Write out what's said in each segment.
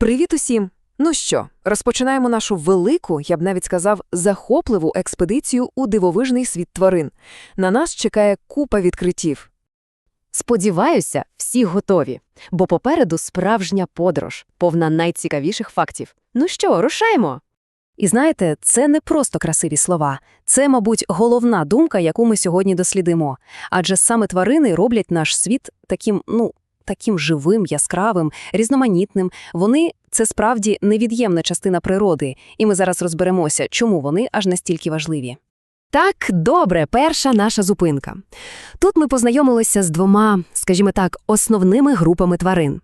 Привіт усім! Ну що, розпочинаємо нашу велику, я б навіть сказав, захопливу експедицію у дивовижний світ тварин. На нас чекає купа відкриттів. Сподіваюся, всі готові, бо попереду справжня подорож, повна найцікавіших фактів. Ну що, рушаємо? І знаєте, це не просто красиві слова. Це, мабуть, головна думка, яку ми сьогодні дослідимо. Адже саме тварини роблять наш світ таким, ну, таким живим, яскравим, різноманітним. Вони – це справді невід'ємна частина природи, і ми зараз розберемося, чому вони аж настільки важливі. Так, добре, перша наша зупинка. Тут ми познайомилися з двома, скажімо так, основними групами тварин.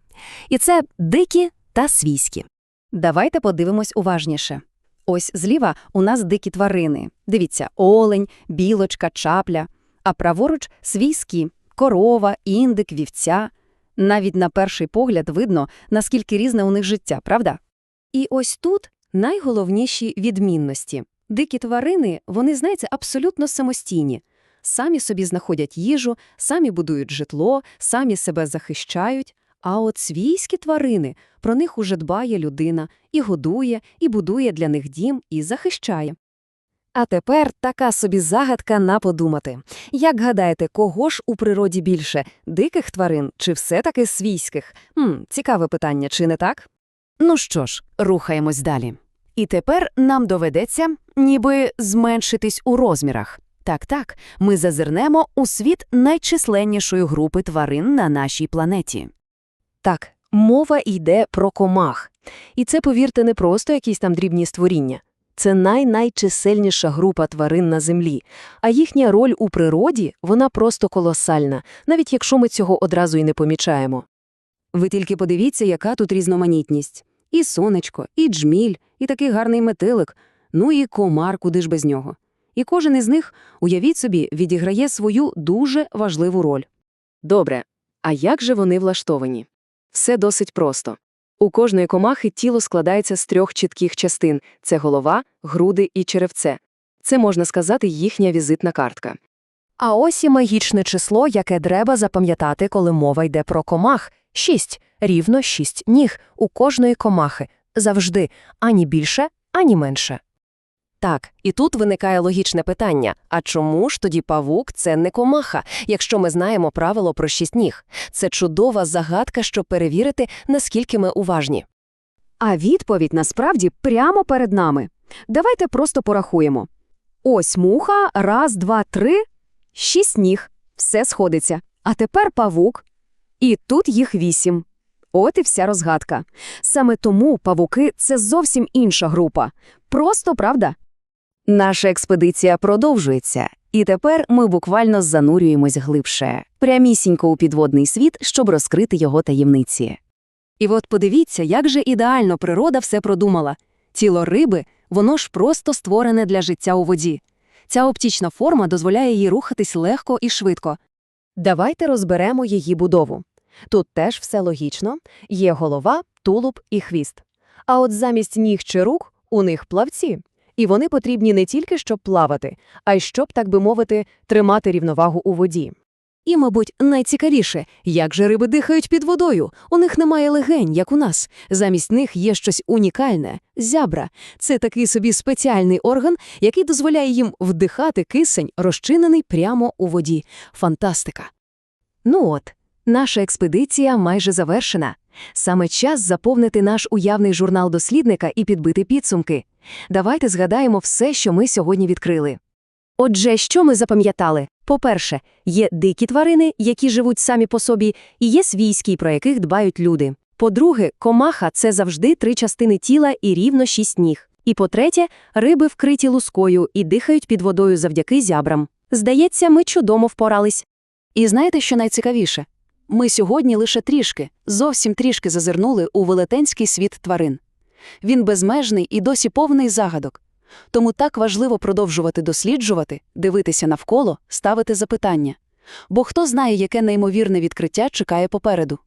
І це дикі та свійські. Давайте подивимось уважніше. Ось зліва у нас дикі тварини. Дивіться, олень, білочка, чапля. А праворуч – свійські – корова, індик, вівця. Навіть на перший погляд видно, наскільки різне у них життя, правда? І ось тут найголовніші відмінності. Дикі тварини, вони, знаєте, абсолютно самостійні. Самі собі знаходять їжу, самі будують житло, самі себе захищають. А от свійські тварини, про них уже дбає людина, і годує, і будує для них дім, і захищає. А тепер така собі загадка на подумати. Як гадаєте, кого ж у природі більше – диких тварин чи все-таки свійських? Хм, цікаве питання, чи не так? Ну що ж, рухаємось далі. І тепер нам доведеться ніби зменшитись у розмірах. Так-так, ми зазирнемо у світ найчисленнішої групи тварин на нашій планеті. Так, мова йде про комах. І це, повірте, не просто якісь там дрібні створіння. Це най-найчисельніша група тварин на Землі, а їхня роль у природі, вона просто колосальна, навіть якщо ми цього одразу і не помічаємо. Ви тільки подивіться, яка тут різноманітність. І сонечко, і джміль, і такий гарний метелик, ну і комар, куди ж без нього. І кожен із них, уявіть собі, відіграє свою дуже важливу роль. Добре, а як же вони влаштовані? Все досить просто. У кожної комахи тіло складається з трьох чітких частин – це голова, груди і черевце. Це, можна сказати, їхня візитна картка. А ось і магічне число, яке треба запам'ятати, коли мова йде про комах – шість. Рівно шість ніг у кожної комахи. Завжди ані більше, ані менше. Так, і тут виникає логічне питання: а чому ж тоді павук це не комаха, якщо ми знаємо правило про шість ніг? Це чудова загадка, щоб перевірити, наскільки ми уважні. А відповідь насправді прямо перед нами. Давайте просто порахуємо. Ось муха, раз, два, три, шість ніг. Все сходиться. А тепер павук. І тут їх вісім. От і вся розгадка. Саме тому павуки – це зовсім інша група. Просто правда? Наша експедиція продовжується, і тепер ми буквально занурюємось глибше, прямісінько у підводний світ, щоб розкрити його таємниці. І от подивіться, як же ідеально природа все продумала. Тіло риби, воно ж просто створене для життя у воді. Ця оптічна форма дозволяє їй рухатись легко і швидко. Давайте розберемо її будову. Тут теж все логічно. Є голова, тулуб і хвіст. А от замість ніг чи рук у них плавці. І вони потрібні не тільки, щоб плавати, а й щоб, так би мовити, тримати рівновагу у воді. І, мабуть, найцікавіше, як же риби дихають під водою. У них немає легень, як у нас. Замість них є щось унікальне – зябра. Це такий собі спеціальний орган, який дозволяє їм вдихати кисень, розчинений прямо у воді. Фантастика! Ну от, наша експедиція майже завершена. Саме час заповнити наш уявний журнал дослідника і підбити підсумки. Давайте згадаємо все, що ми сьогодні відкрили. Отже, що ми запам'ятали? По-перше, є дикі тварини, які живуть самі по собі, і є свійські, про яких дбають люди. По-друге, комаха – це завжди три частини тіла і рівно шість ніг. І по-третє, риби вкриті лускою і дихають під водою завдяки зябрам. Здається, ми чудово впорались. І знаєте, що найцікавіше? Ми сьогодні лише трішки, зовсім трішки зазирнули у велетенський світ тварин. Він безмежний і досі повний загадок. Тому так важливо продовжувати досліджувати, дивитися навколо, ставити запитання. Бо хто знає, яке неймовірне відкриття чекає попереду.